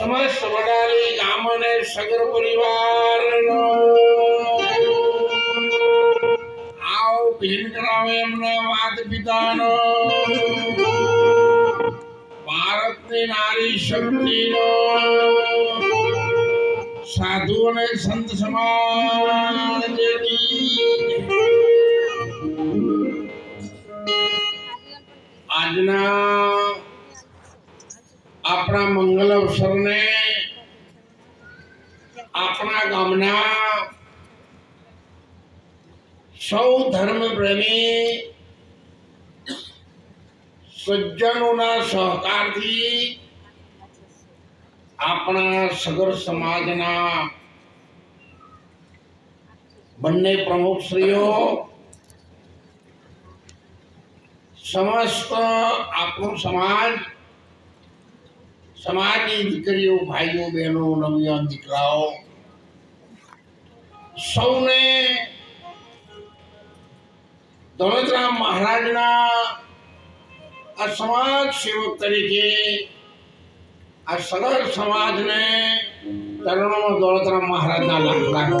સમસ્ત વડાલી ગામ અને સગર પરિવાર આવ ભેન કરાવે એમના માત પિતાનો ભારતની નારી શક્તિનો. સાધુ અને સંત સમાજ આજના આપણા મંગલ અવસરને આપણા ગામના સૌ ધર્મ પ્રેમી સજ્જનોના સહકારથી આપણા સગર સમાજના બંને પ્રમુખશ્રીઓ સમસ્ત આપણું સમાજ સમાજની દીકરીઓ, ભાઈઓ, બહેનો નવયુવાન દીકરાઓ, સૌને દોલતરામ મહારાજના આ સમાજ સેવક તરીકે, આ સદર સમાજને ચરણોમાં દોલતરામ મહારાજના લાખ.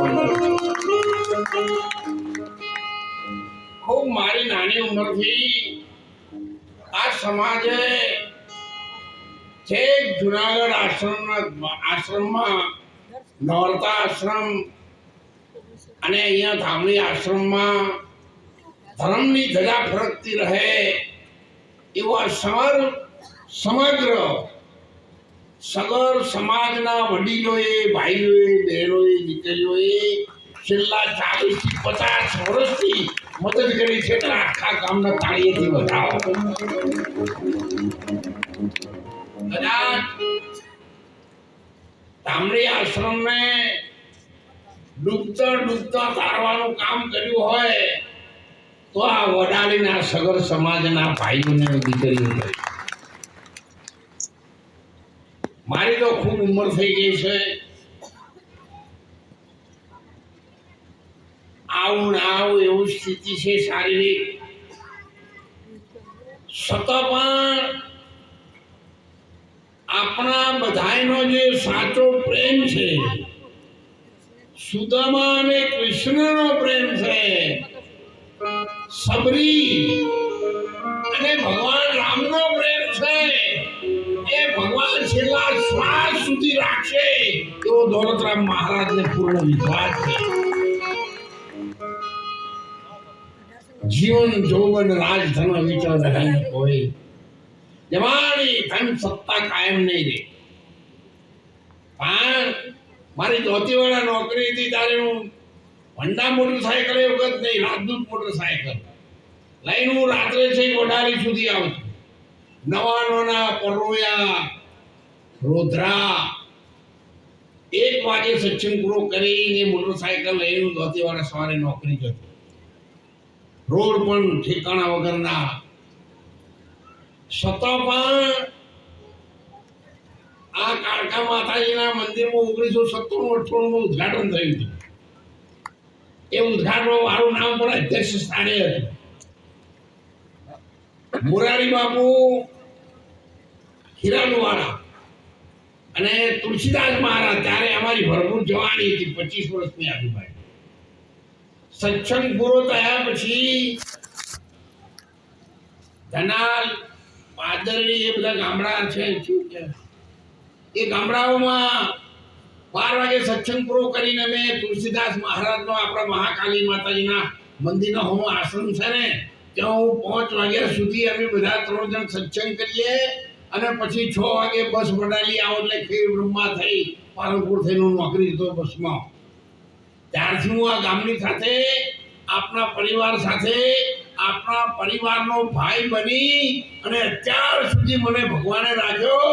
ખૂબ મારી નાની ઉંમરથી આ સમાજે છેક જુનાગઢ આશ્રમના આશ્રમમાં નોરતા આશ્રમ અને અહીંયા ધામણી આશ્રમમાં ધર્મની ધજા ફરકતી રહે એવા સમર, સમગ્ર સગર સમાજના વડીલોએ, ભાઈઓએ, બહેનોએ, દીકરીઓએ છેલ્લા ચાલીસથી પચાસ વર્ષથી મદદ કરી છે. આખા ગામના તાળીએથી વધાવો કદાચ તામડી આશ્રમને ડૂબતા ડૂબતા તારવાનું કામ કર્યું હોય, તો આ વડાલીના સગર સમાજના ભાઈઓને દીકરીઓ કરી મારી તો ખૂબ ઉંમર થઈ ગઈ છે. આવું ના આવું એવું સ્થિતિ છે શારીરિક. છતાં પણ આપણા બધાનો જે સાચો પ્રેમ છે, સુદામા અને કૃષ્ણનો પ્રેમ છે, સબરી અને ભગવાન રામનો પ્રેમ છે, એ ભગવાન છેલ્લા શ્વાસ સુધી રાખશે એવો દોલતરામ મહારાજને પૂર્ણ વિશ્વાસ છે. જીવન જોવન રાજધન વિચાર હોય. જવાની ધન સત્તા કાયમ નહીં રહે. પણ મારી ધોતીવાળા નોકરી હતી ત્યારે હું હોન્ડા મોટરસાયકલ એ વખત નહીં, રાજદૂત મોટરસાયકલ. લઈને હું રાત્રે છે વડાલી સુધી આવતો નવાનોના પરોયા, રોધરા. એક વાગે સચિન પૂરો કરીને મોટરસાયકલ લઈને ધોતીવાળા સવારે નોકરી જતો. રોડ પણ ઠેકાણા વગરના છતાં પણ આ કાળકા માતાજીના મંદિરમાં ઓગણીસો સત્તાણું અઠ્ઠાણું ઉદઘાટન થયું હતું. એ ઉદઘાટન મારું નામ પણ અધ્યક્ષ સ્થાને હતું. મોરારી બાપુ હીરાનુવાળા અને તુલસીદાસ મહારાજ, ત્યારે અમારી ભરપૂર જવાની હતી, પચીસ વર્ષની આજુબાજુ. સત્સંગ પૂરો થયા પછી ધનાલ પાદરડી જે બધા ગામડા છે, શું કે? એ ગામડાઓમાં બાર વાગે સત્સંગ પૂરો કરીને અમે તુલસીદાસ મહારાજનો આપણા મહાકાલી માતાજીના મંદિરનો હું આશ્રમ છે ને, ત્યાં હું પાંચ વાગ્યા સુધી અમે બધા ત્રણ જણ સત્સંગ કરીએ અને પછી છ વાગે બસ વડાલી આવો એટલે ખેડ બ્રહ્મા થઈ પાલનપુર થઈને હું નોકરી જતો બસમાં. ત્યારથી હું આ ગામની સાથે આપણા પરિવાર સાથે આપણા પરિવારનો ભાઈ બની અને અત્યાર સુધી મને ભગવાને રાખ્યો,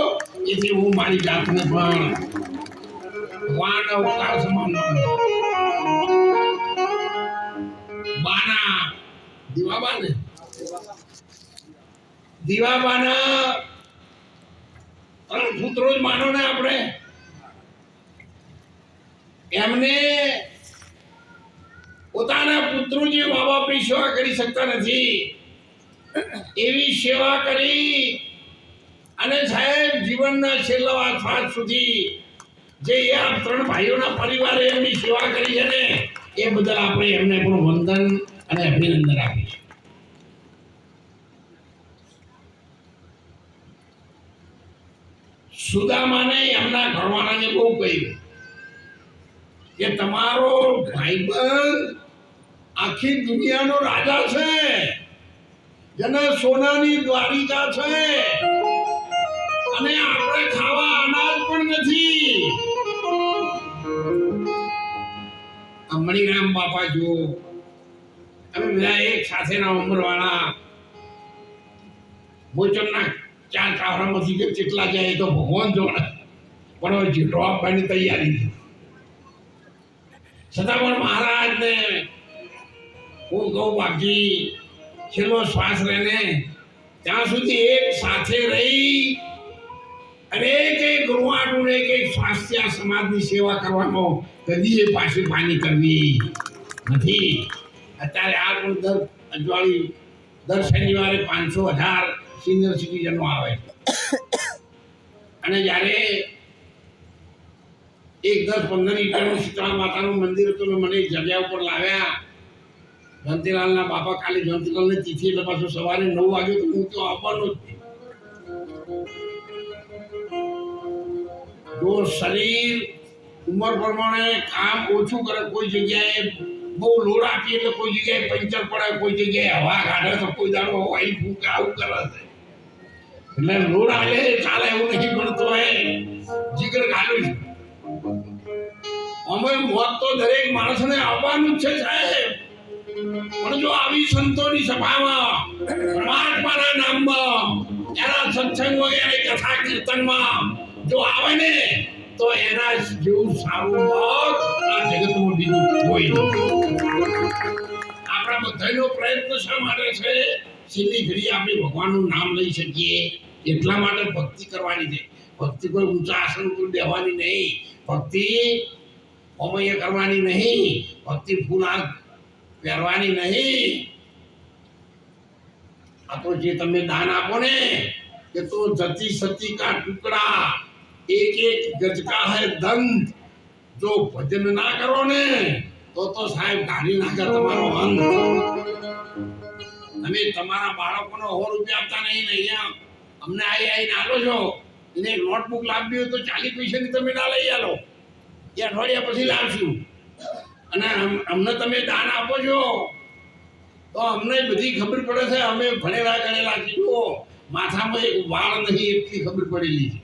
એથી હું મારી જાતને પણ ભગવાન અવતાર બાના દીવાબા ને દીવાબાના અને પુત્રો જ માનો ને આપણે? એમને પોતાના પુત્રો જે મા બાપની સેવા કરી શકતા નથી. એવી સેવા કરી અને સાહેબ જીવનના છેલ્લા શ્વાસ સુધી જે આ ત્રણ ભાઈઓના પરિવારે એમની સેવા કરી છે ને, એ બદલ આપણે એમને પણ વંદન અને અભિનંદન આપીએ સુદામાને એમના ઘરવાળાને બહુ કહ્યું કે તમારો ભાઈબંધ આખી દુનિયાનો રાજા છે. જેને સોનાની દ્વારિકા છે. અને આપણે ખાવા અનાજ પણ નથી. મણિરામ બાપા જુઓ. અમે બધા એક સાથેના ઉંમરવાળા. ભોજનના ચાર કાવરામાંથી કે કેટલા જાય તો ભગવાન જોડે. પણ જેટલો આપવાની તૈયારી. છતાં પણ મહારાજને હું કહું બાકી છેલ્લો શ્વાસ રહીને ત્યાં સુધી એક સાથે રહી અને એક ને એક એક સ્વાસ્થ્ય સમાજની સેવા કરવાનો કદી એ પાછી પાની કરવી નથી. અત્યારે આ દર અજવાળી, દર શનિવારે પાંચસો હજાર સિનિયર સિટીઝનો આવે અને જ્યારે એક દસ પંદર ઈટાનું શીતળા માતાનું મંદિર હતું મને જગ્યા ઉપર લાવ્યા જયંતિલાલના બાપા કાલે જયંતિલાલની તિથિ એટલે પાછું સવારે નવ વાગે તો હું તો આવવાનો જ. જો શરીર ઉંમર પ્રમાણે કામ ઓછું કરે, કોઈ જગ્યાએ બહુ લોડ આપીએ એટલે કોઈ જગ્યાએ પંચર પડે, કોઈ જગ્યાએ હવા કાઢે તો કોઈ દાડો ઓઇલ ફૂંકે, આવું કરે છે. એટલે લોડ આવે ચાલે એવું નથી પણ હે જીગર છે. અમે મોત તો દરેક માણસને આવવાનું જ છે સાહેબ. પણ જો આવી સંતોની સભામાં પરમાત્માના નામમાં એના સત્સંગ વગેરે કથા કીર્તનમાં જો આવે ને, તો એના જેવું સારું મત આ જગતમાં બીજું કોઈ આપણા બધાનો પ્રયત્ન શા માટે છે? સીધી ઘડી આપણે ભગવાનનું નામ લઈ શકીએ. એટલા માટે ભક્તિ કરવાની છે. ભક્તિ કોઈ ઊંચા આસન ઉપર બેહવાની નહીં. ભક્તિ અમય કરવાની નહીં. ભક્તિ ફૂલ આ પહેરવાની નહીં. આ તો જે તમે દાન આપો ને કે તો જતી સતી કા ટુકડા, એક એક ગજ હૈ દંત. જો ભજન ના કરો ને, તો તો સાહેબ ગાડી નાખે તમારો અંત. તમે તમારા બાળકોનો સો રૂપિયા આપતા નહીં અહીંયા. અમને આઈ આઈને આલો છો. એને નોટબુક લાવવી હોય તો ચાલીસ પૈસાની તમે ના લઈ આલો. એ અઠવાડિયા પછી લાવશું. અને અમને તમે દાન આપો છો. તો અમને બધી ખબર પડે છે. અમે ભણેલા ગણેલા જુઓ માથામાં એક વાળ નહીં એટલી ખબર પડેલી છે.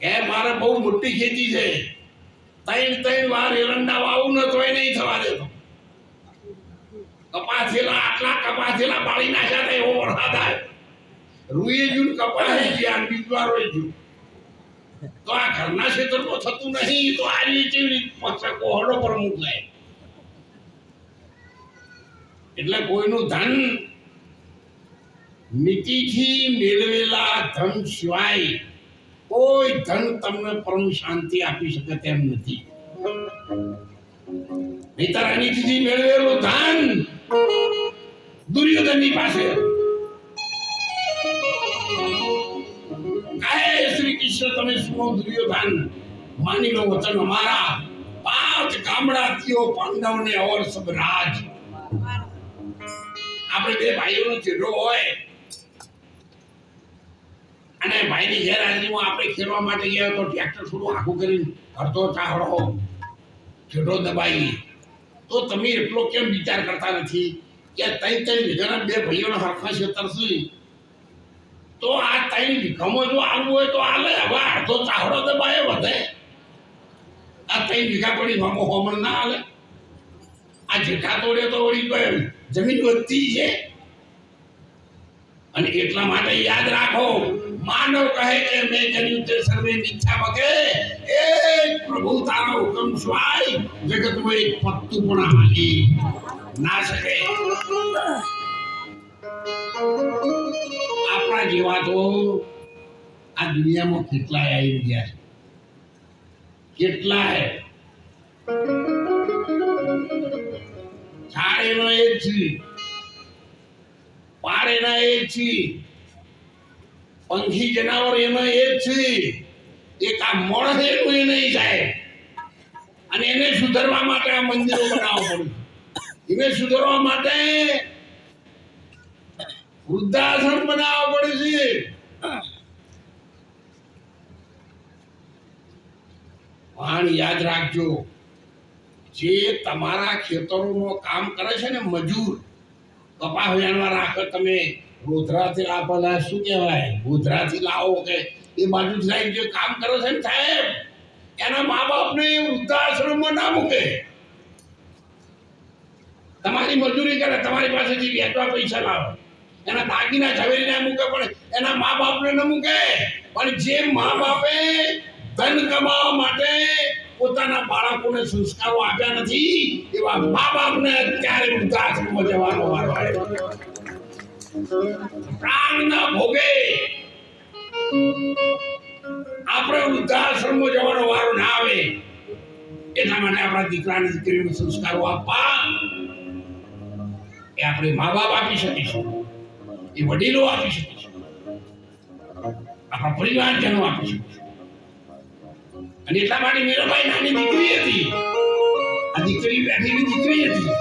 એ મારે બહુ મોટી ખેતી છે. ત્રણ ત્રણ વાર એરંડા વાવું ને તોય નહીં થવા દેતો. કપાસેલા આટલા કપાસેલા બાળી નાખ્યા હતા એવો વરસાદ આવ્યો. રૂએ જુ ને કપાસે જ્યાં બીજવારો જુ તો આ ઘરના ક્ષેત્રમાં થતું નહીં, તો આ રીતે કોહડો પર મોકલાય? એટલે કોઈનું ધન નીતિથી મેળવેલા ધન સિવાય કોઈ ધન તમને પરમ શાંતિ આપી શકે તેમ નથી. નહીતર નીતિથી મેળવેલું ધન દુર્યોધનની પાસે કહે શ્રી કૃષ્ણ, તમે સુનો દુર્યોધન. માની લો વચન અમારા પાંચ ગામડાતીઓ પાંડવને અવર સબ રાજ. આપણે બે ભાઈઓનો ચેડો હોય. અને ભાઈની ગેરહાજરીમાં આપણે ખેડવા માટે ગયા તો ટ્રેક્ટર થોડું આખું કરીને અડધો ચાહડો ચેડો દબાઈ તો તમે એટલો કેમ વિચાર કરતા નથી કે તઈ તઈ વીઘાના બે ભાઈઓનો હરખા છે છે? તો આ ત્રણ વીઘામાં જો આલવું હોય તો આલે. હવે અડધો ચાહડો દબાય વધે. આ ત્રણ વીઘા પડી મામો હોમણ ના આલે. આ જેઠા તોડે તો વળી જમીન વધતી છે. અને એટલા માટે યાદ રાખો, માનવ કહે કે મેં કર્યું તે સર્વે મિથ્યા બકે એક પ્રભુ તારો હુકમ સ્વાય. જગતમાં એક પત્તું પણ હાલી ના શકે. આપણા જેવા તો આ દુનિયામાં કેટલાય આવી ગયા છે. કેટલાય. ઝાડ એનો એક છે. પાર એના એ જ છે. પંખી, જનાવર એનો એ જ છે. એક આ મોણ એનું એ નહીં અને એને સુધારવા માટે આ મંદિરો બનાવવા પડ્યું એને સુધારવા માટે વૃદ્ધાશ્રમ બનાવવા પડે છે. પણ યાદ રાખજો, જે તમારા ખેતરોમાં કામ કરે છે ને મજૂર, કપાસ વેણવા રાખો તમે, ગોધરાથી આ શું કહેવાય? ગોધરાથી લાવો કે એ બાજુ સાહેબ જે કામ કરે છે ને સાહેબ, એના મા બાપને વૃદ્ધાશ્રમમાં ના મૂકે. તમારી મજૂરી કરે, તમારી પાસેથી વેચવા પૈસા લાવે. એના દાગીના ઝવેરી ના મૂકે, પણ એના મા બાપને ન મૂકે. પણ જે મા બાપે ધન કમાવા માટે પોતાના બાળકોને સંસ્કારો આપ્યા નથી, એવા મા બાપને અત્યારે વૃદ્ધાશ્રમમાં જવાનો વારો આવ્યો. પ્રાણના ભોગે આપણે વૃદ્ધાશ્રમમાં જવાનો વારો ના આવે એટલા માટે આપણા દીકરાને દીકરીને સંસ્કારો આપવા એ આપણે મા બાપ આપી શકીશું એ વડીલો આપી શકીશું આપણા પરિવારજનો આપી શકીશું અને એટલા માટે મીરાબાઈ નાની દીકરી હતી. આ દીકરી બેઠેલી દીકરી હતી.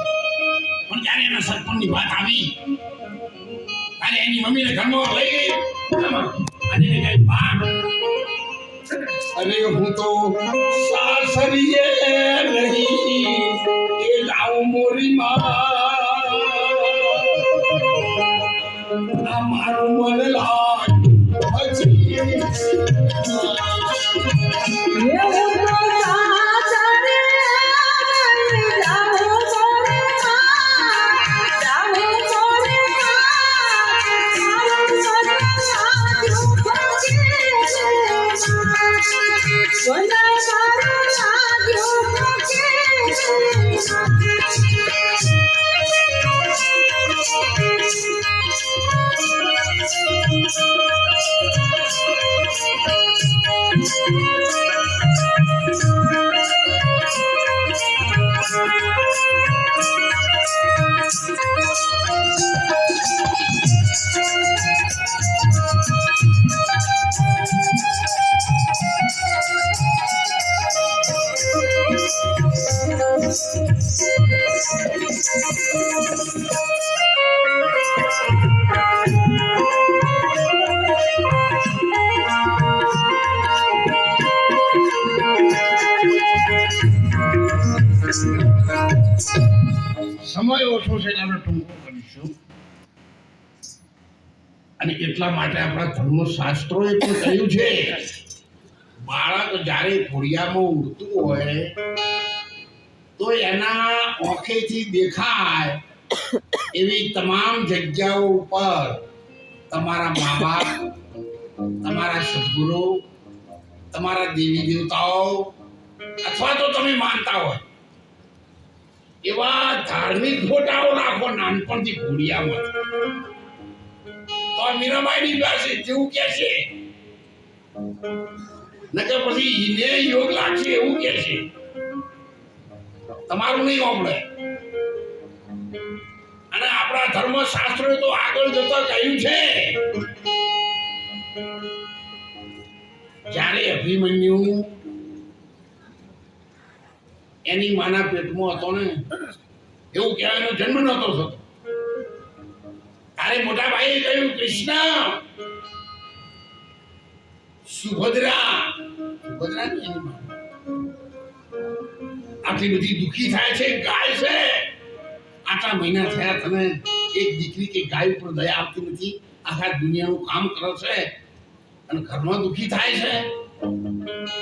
પણ જ્યારે એના સરપંચની વાત આવી. ત્યારે એની મમ્મીને ઘરમાં લઈ ગઈ. અને એને કઈ બા, અરે હું તો સાસરીએ નહીં એ લાવ મોરી માં આ મારું એટલા માટે આપણા ધર્મશાસ્ત્રોએ પણ કહ્યું છે, બાળક જ્યારે ઘોડિયામાં ઉડતું હોય, તો એના ઓખેથી દેખાય એવી તમામ જગ્યાઓ ઉપર તમારા મા બાપ, તમારા સદગુરુ, તમારા દેવી દેવતાઓ અથવા તો તમે માનતા હોય, એવા ધાર્મિક ફોટાઓ રાખો નાનપણથી ઘોડિયામાં. મીરાબાઈની પાસે જેવું કે છે. નકર પછી ઈને યોગ લાગશે એવું કે છે. તમારું નહીં ઓપડે અને આપણા ધર્મશાસ્ત્રોએ તો આગળ જતા કહ્યું છે. જ્યારે અભિમન્યુ એની માના પેટમાં હતો ને, એવું કહેવાનો જન્મ નહોતો થતો. તારે મોટા ભાઈએ કહ્યું, કૃષ્ણ, સુભદ્રા. સુભદ્રા. આટલી બધી દુખી થાય છે, ગાય છે. આટલા મહિના થયા તમે એક દીકરી કે ગાય ઉપર દયા આપતી નથી. આખા દુનિયાનું કામ કરો છે. અને ઘરમાં દુખી થાય છે.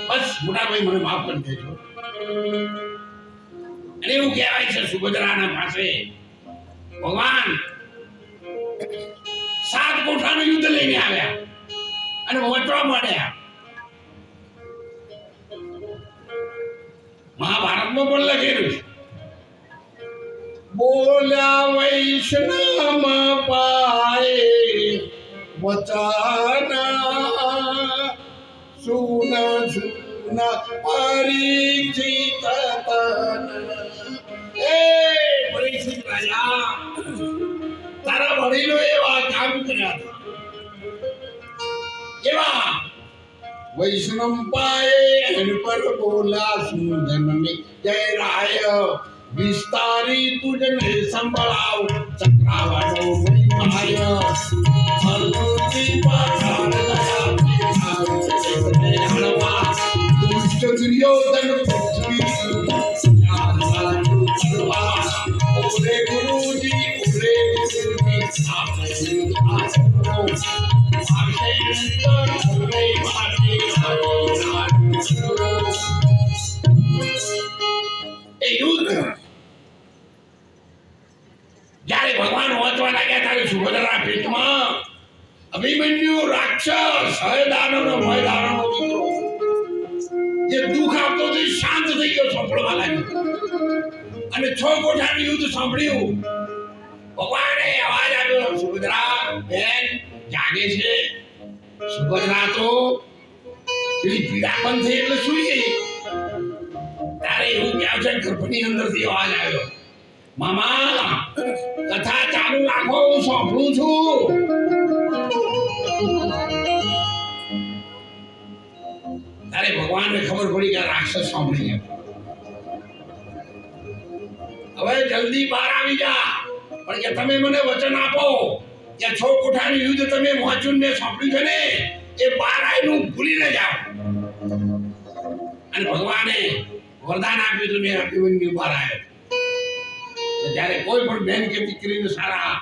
બસ મોટા ભાઈ મને માફ કરી દેજો. અને એવું કહેવાય છે, સુભદ્રાના પાસે, ભગવાન સાત કોઠાનું યુદ્ધ લઈને આવ્યા અને વટવા માંડ્યા. મહાભારતમાં પણ લખેલું છે, બોલ્યા વૈષ્ણવ પાય વચના સુન સુન પરિચિત એ પરિચિત રાજા. તારા વડીલો એવા કામ કર્યા હતા એવા વૈષ્ણવ પાયે એન પર બોલા સુંદન મે જય રાય વિસ્તારી તુજને સંભળાવ ચક્રાવડો મહિમાય અર્જુનજી છ કોઠાનું યુદ્ધ સાંભળ્યું. ભગવાને અવાજ આવ્યો સુભદ્રા, બેન, જાગે છે. સુભદ્રા તો પેલી પીડા પણ થઈ એટલે સુઈ ગઈ. તારે એવું ક્યાં છે ગર્ભની અંદરથી અવાજ આવ્યો. મામા, કથા ચાલુ રાખો, હું સાંભળું છું. તારે ભગવાનને ખબર પડી કે રાક્ષસ સાંભળી ગયા હવે જલ્દી બહાર આવી જા. પણ કે તમે મને વચન આપો કે છો કોઠાનું યુદ્ધ તમે વાંચ્યું ને સાંભળ્યું છે ને? એ બહાર ભૂલી ભૂલીને જાઓ અને ભગવાને વરદાન આપ્યું હતું ને અભિમન્યુ બહાર આવ્યો. જ્યારે કોઈ પણ બેન કે દીકરીને સારા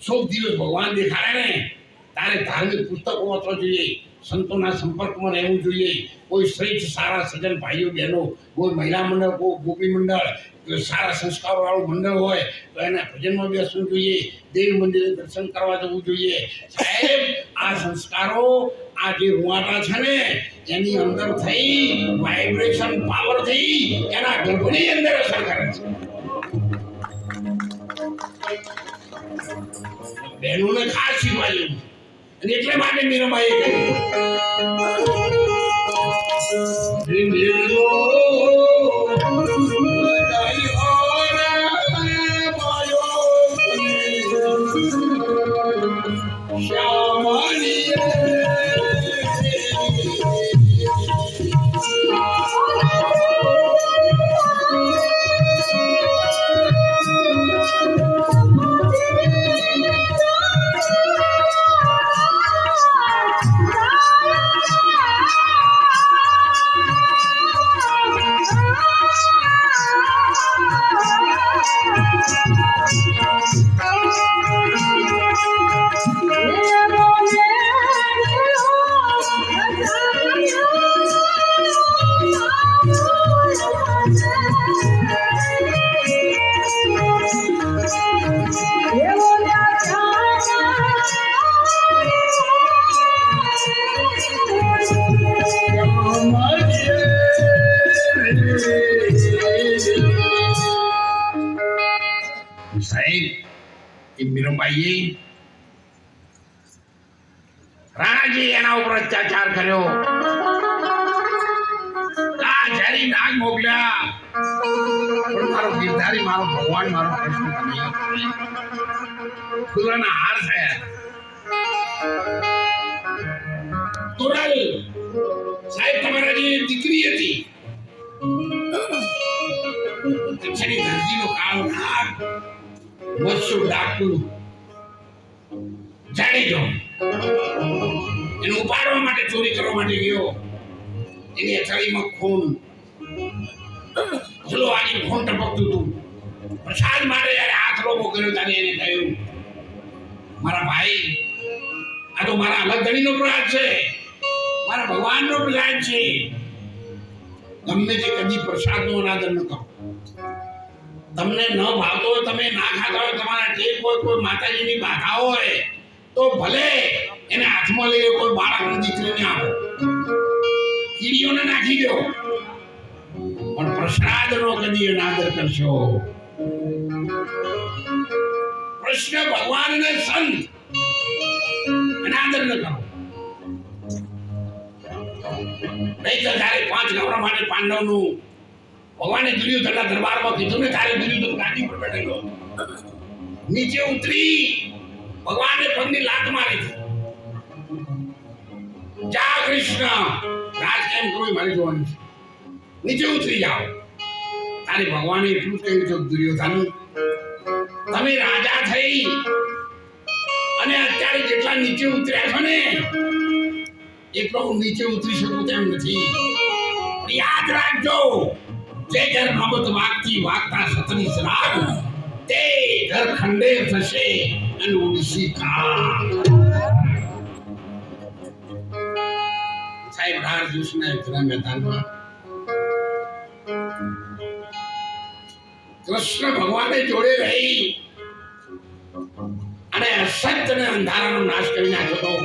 શુભ દિવસ ભગવાન દેખાડે ને તારે ધાર્મિક પુસ્તકો વાંચવા જોઈએ. સંતોના સંપર્કમાં રહેવું જોઈએ. કોઈ શ્રેષ્ઠ સારા સજ્જન ભાઈઓ, બહેનો, કોઈ મહિલા મંડળ, કોઈ ગોપી મંડળ સારા સંસ્કારવાળું મંડળ હોય, તો એના ભજનમાં બેસવું જોઈએ. દેવ મંદિરે દર્શન કરવા જવું જોઈએ. સાહેબ, આ સંસ્કારો, આ જે રૂવાટા છે ને, એની અંદર થઈ વાઇબ્રેશન પાવર થઈ એના ગર્ભની અંદર અસર કરે છે. બહેનોને ખાસ શીખવા જેવું એટલે માટે મીરાબાઈએ કહ્યું. વત્સુ જાણી જાડેજો એને ઉપાડવા માટે, ચોરી કરવા માટે ગયો. એની અથાળીમાં ખૂન. ચલો આજે ખૂન ટપકતું હતું. પ્રસાદ માટે જ્યારે હાથ રોબો કર્યો ત્યારે એને કહ્યું, મારા ભાઈ, આ તો મારા અલગ ધણીનો પ્રયાસ છે. મારા ભગવાનનો પ્રયાસ છે. ગમે તે કદી પ્રસાદનો અનાદર ન કરો તમને ન ભાવતો હોય, તમે ના ખાતા હોય, તમારા ટેક હોય કોઈ માતાજીની બાધા હોય, તો ભલે એને હાથમાં લઈ કોઈ બાળકની દીકરીને આપો કીડીઓને નાખી દો. પણ પ્રસાદનો કદી અનાદર કરશો. કૃષ્ણ ભગવાન ને સંત અનાદર ન કરો. નહીં તો તારે પાંચ ગામડા માટે પાંડવનું ભગવાને દુર્યોધનના દરબારમાં કીધું ને, તારે દુર્યોધન ગાદી પર બેઠેલો. નીચે ઉતરી ભગવાનને પગની લાત મારી જા કૃષ્ણ. રાજ કેમ કરો એ મારે જોવાનું છે. નીચે ઉતરી જાઓ. તારે ભગવાને એટલું કહ્યું છે, દુર્યોધન. તમે રાજા થઈ અને અત્યારે જેટલા નીચે ઉતર્યા છો ને, એટલો હું નીચે ઉતરી શકું તેમ નથી. યાદ રાખજો જે ઘર બાબત વાગતી વાગતા સતની સરાગ તે ઘર ખંડે થશે અને ઉડશી સાહેબ રાર દિવસના યુદ્ધના મેદાનમાં. કૃષ્ણ ભગવાને જોડે રહી અને અસત્ય અને અંધારાનો નાશ કરી નાખ્યો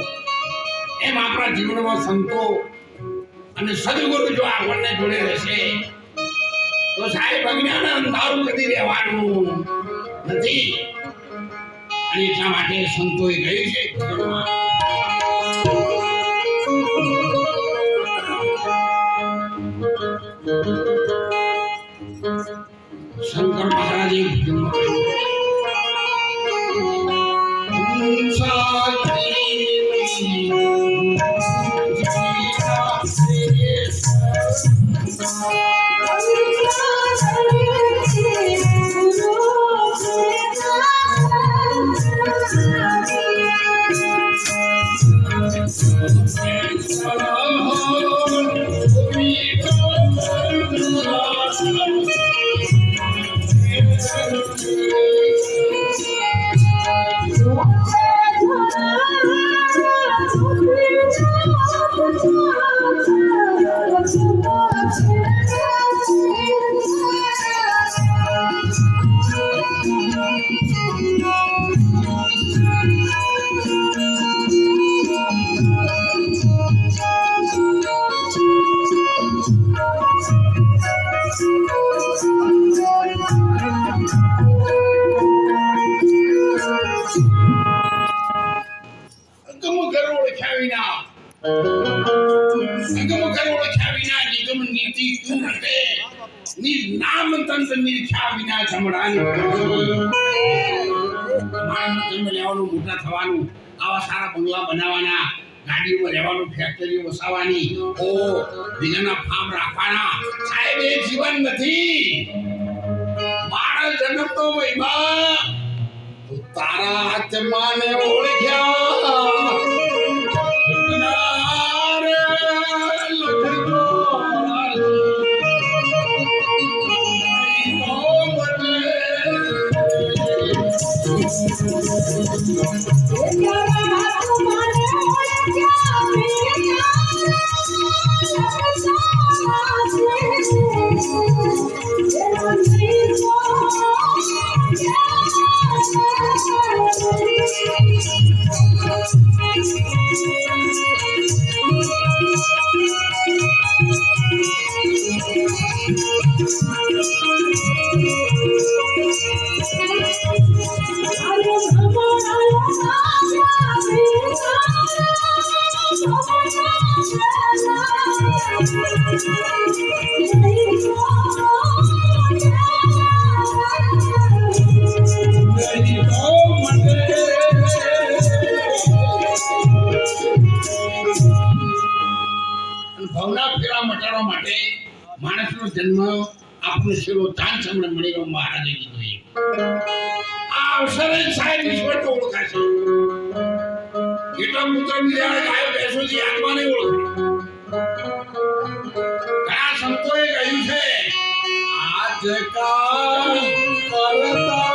એમ આપણા જીવનમાં સંતો અને સદગુરુ જો આપણને જોડે રહેશે તો સાહેબ, અજ્ઞાન અંધારું કદી રહેવાનું. નથી. અને એટલા માટે સંતોએ કહ્યું છે, શંકર મહારાજે અગમ ઓળખ્યા વિના નિગમ નીતિ તું હટે નિર નામ તંત્ર નિરખ્યા વિના જમડાની માનવ જન્મ લેવાનું મોટા થવાનું આવા સારા બંગલા બનાવવાના ગાડીઓમાં રહેવાનું ફેક્ટરી વસાવવાની ઓ બીજાના ફાર્મ રાખવાના સાહેબ એ જીવન નથી માણસ જન્મતો મહિમા તારા હાથમાં ને ઓળખ્યા. અને આપણને શેરો ચાંદ ಮಾಡಿರೋ મળી ಆ સાહેબ ઈશ્વર તો ઓળખાશે એટલા પુત્ર નિર્યાળ ગાયો બેસો છે આત્મા નહીં ઓળખે ઘણા સંતોએ કહ્યું છે આજકાલ કરતા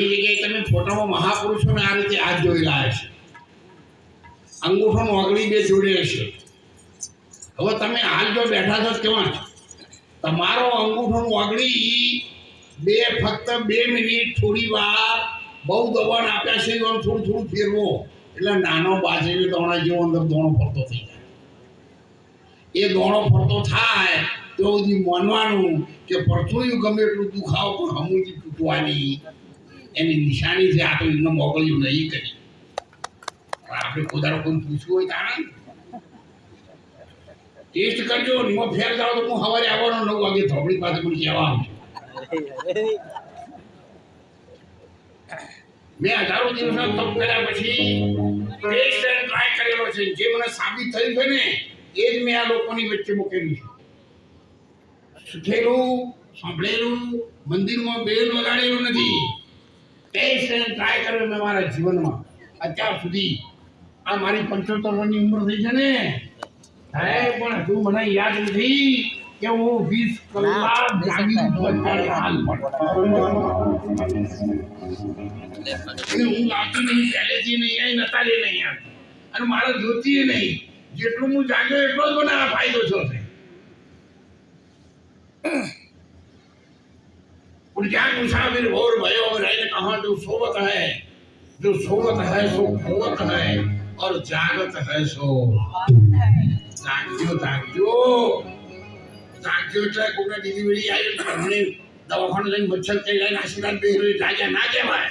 ઘણી જગ્યાએ તમે ફોટામાં મહાપુરુષોને આ રીતે હાથ જોઈ રહ્યા છે? અંગૂઠો ઓગળી બે જોડે હશે. હવે તમે હાલ જો બેઠા છો કેવા તમારો અંગૂઠો ઓગળી બે ફક્ત બે મિનિટ થોડી વાર બહુ દબાણ આપ્યા છે, એમ થોડું થોડું ફેરવો. એટલે નાનો બાજરી દોણા જેવો અંદર દોણો ફરતો થઈ જાય. એ દોણો ફરતો થાય તો સુધી માનવાનું કે પરથોયું ગમે એટલું દુખાવ પણ હમુજી તૂટવાની એની નિશાની છે, આ તો એમને મોકલ્યું નહીં કરી. આપણે પોતાનો કોઈ પૂછવું હોય તારા ટેસ્ટ કરજો એમાં ફેર જાવ તો હું સવારે આવવાનો નવ વાગે થોડી પાસે કહેવા આવજો મેં હજારો દિવસનો તપ કર્યા પછી ટેસ્ટ એન્ડ ટ્રાય કરેલો છે, જે મને સાબિત થયું છે ને, એ જ મેં આ લોકોની વચ્ચે મૂકેલું છે. શીખેલું સાંભળેલું, મંદિરમાં બેલ વગાડેલું નથી. ટેસ્ટ ટ્રાય કર્યો મેં મારા જીવનમાં. અત્યાર સુધી આ મારી પંચોતેર વર્ષની ઉંમર થઈ છે ને. સાહેબ પણ હજુ મને યાદ નથી કે હું વીસ કલાક જાગી હાલ ઊંઘ આવતી નહીં પહેલેથી નહીં આવી નતાલી નહીં આવતી અને મારે જોતી નહીં. જેટલું હું જાગ્યો એટલો જ મને આ ફાયદો થયો છે. उनका मुसाफिर और भयो रहने कहा जो सोवत है जो सोवत है सो खोवत है और जागत है सो જાગજો જાગજો જાગજો એટલે કોઈને ડિલિવરી આવી તો ઘણી દવાખાને લઈને મચ્છર કઈ લઈને આશીર્વાદ પહેર્યો જાગ્યા ના કહેવાય